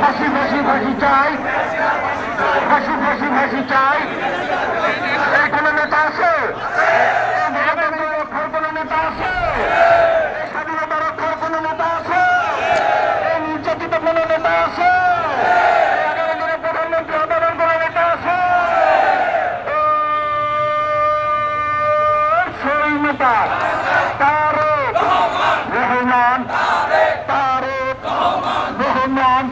ফাঁসি ফাঁসি ফাঁসি চাই ফাঁসি ফাঁসি ফাঁসি চাই স্বাধীনতা তারেক রহমান। তারেক রহমান।